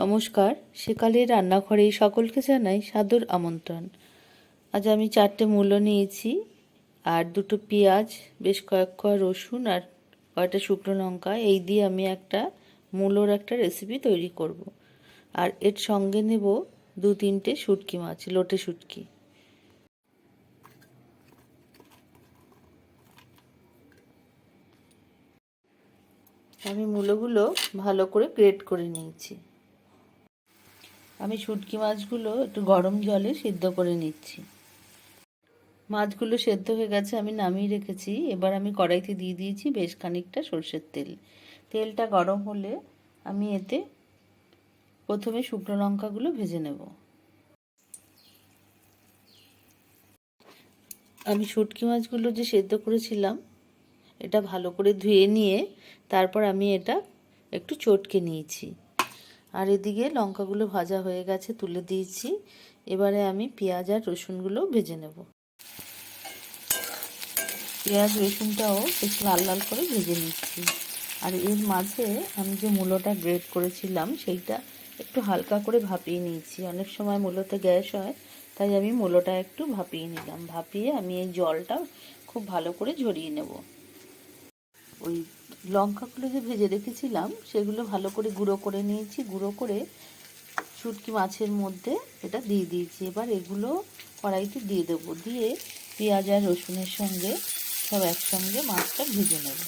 নমস্কার, সেকালের রান্নাঘরে সকলকে জানাই সাদর আমন্ত্রণ। আজ আমি চারটে মূলো নিয়েছি আর দুটো পেঁয়াজ, বেশ কয়েক কোয়া রসুন আর কয়েকটা শুকনো লঙ্কা। এই দিয়ে আমি একটা মূলোর একটা রেসিপি তৈরি করব। আর এর সঙ্গে নেব দু তিনটে শুটকি মাছ, লোটে শুটকি। আমি মূলোগুলো ভালো করে গ্রেট করে নিয়েছি। আমি শুটকি মাছগুলো একটু গরম জলে সিদ্ধ করে নিচ্ছি। মাছগুলো সেদ্ধ হয়ে গেছে, আমি নামিয়ে রেখেছি। এবার আমি কড়াইতে দিয়ে দিয়েছি বেশ খানিকটা সর্ষের তেল। তেলটা গরম হলে আমি এতে প্রথমে শুকনো লঙ্কাগুলো ভেজে নেব। আমি শুটকি মাছগুলো যে সেদ্ধ করেছিলাম, এটা ভালো করে ধুয়ে নিয়ে তারপর আমি এটা একটু চটকে নিয়েছি। আর এদিকে লঙ্কাগুলো ভাজা হয়ে গেছে তুলে দিয়েছি। এবারে আমি পেঁয়াজ আর রসুনগুলো ভেজে নেব। পেঁয়াজ, রসুনটাও বেশ লাল লাল করে ভেজে নিচ্ছি। আর এর মাঝে আমি যে মূলোটা গ্রেট করেছিলাম, সেইটা একটু হালকা করে ভাপিয়ে নিয়েছি। অনেক সময় মূলোতে গ্যাস হয়, তাই আমি মূলোটা একটু ভাপিয়ে নিলাম। ভাপিয়ে আমি এই জলটা খুব ভালো করে ঝরিয়ে নেব। ওই লঙ্কাগুলো যে ভেজে রেখেছিলাম, সেগুলো ভালো করে গুঁড়ো করে নিয়েছি, গুঁড়ো করে শুটকি মাছের মধ্যে এটা দিয়ে দিয়েছি। এবার এগুলো কড়াইতে দিয়ে দেবো। দিয়ে পেঁয়াজ আর রসুনের সঙ্গে সব একসঙ্গে মাছটা ভেজে নেব।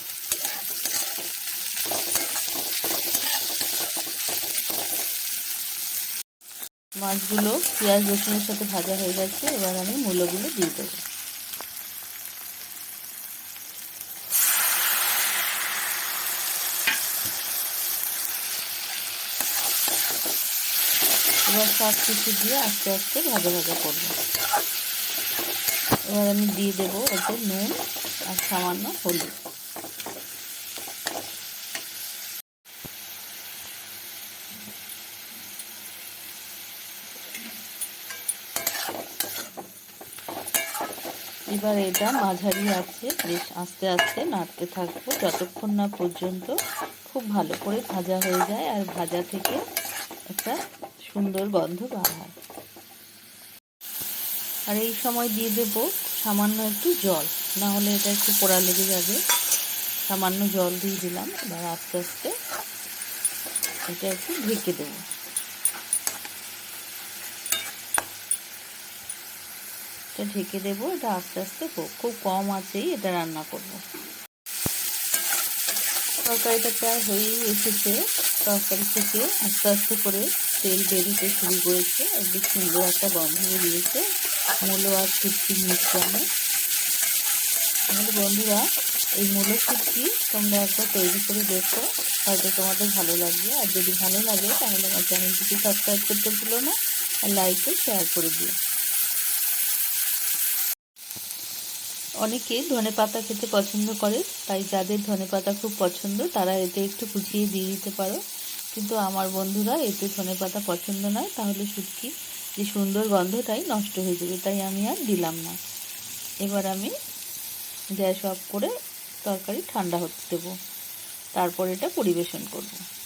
মাছগুলো পেঁয়াজ রসুনের সাথে ভাজা হয়ে গেছে, এবার আমি মূলোগুলো দিয়ে দেবো। এবার সব কিছু দিয়ে আস্তে আস্তে ভাজা ভাজা করব। এবার আমি দিয়ে দেবো ওতে নুন আর সামান্য হলুদ। এবার এটা মাঝারি আছে, বেশ আস্তে আস্তে নাড়তে থাকব যতক্ষণ না পর্যন্ত খুব ভালো করে ভাজা হয়ে যায়। আর ভাজা থেকে একটা সুন্দর গন্ধ বার হয়। আর এই সময় দিয়ে দেব সামান্য একটু জল। না হলে এটা একটু পোড়া লেগে যাবে। সামান্য জল দিয়ে দিলাম। এবার আস্তে আস্তে এটা একটু ঢেকে দেব। এটা ঢেকে দেবো। এটা আস্তে আস্তে খুব কম আছেই এটা রান্না করব। তরকারিটা প্রায় হয়েই এসেছে। তরকারি থেকে আস্তে আস্তে করে তেল বেরিতে শুরু করেছে। একদিক সুন্দর একটা গন্ধ বেরিয়েছে। মূলো আর শুটকির মিশ্রণে আমাদের বন্ধুরা, এই মূলো শুটকি তোমরা একবার তৈরি করে দেখো। হয়তো তোমাদের ভালো লাগবে। আর যদি ভালো লাগে, তাহলে আমার চ্যানেলটিকে সাবস্ক্রাইব করতে ভুলো না। আর লাইকে শেয়ার করে দিও। অনেকে ধনে পাতা খেতে পছন্দ করে, তাই যাদের ধনে পাতা খুব পছন্দ, তারা এতে একটু কুচিয়ে দিয়ে দিতে পারো। কিন্তু আমার বন্ধুরা এতে ধনে পাতা পছন্দ নয়, তাহলে শুটকি যে সুন্দর গন্ধটাই নষ্ট হয়ে যাবে, তাই আমি আর দিলাম না। এবার আমি গ্যাস অফ করে তরকারি ঠান্ডা হতে দেবো। তারপর এটা পরিবেশন করব।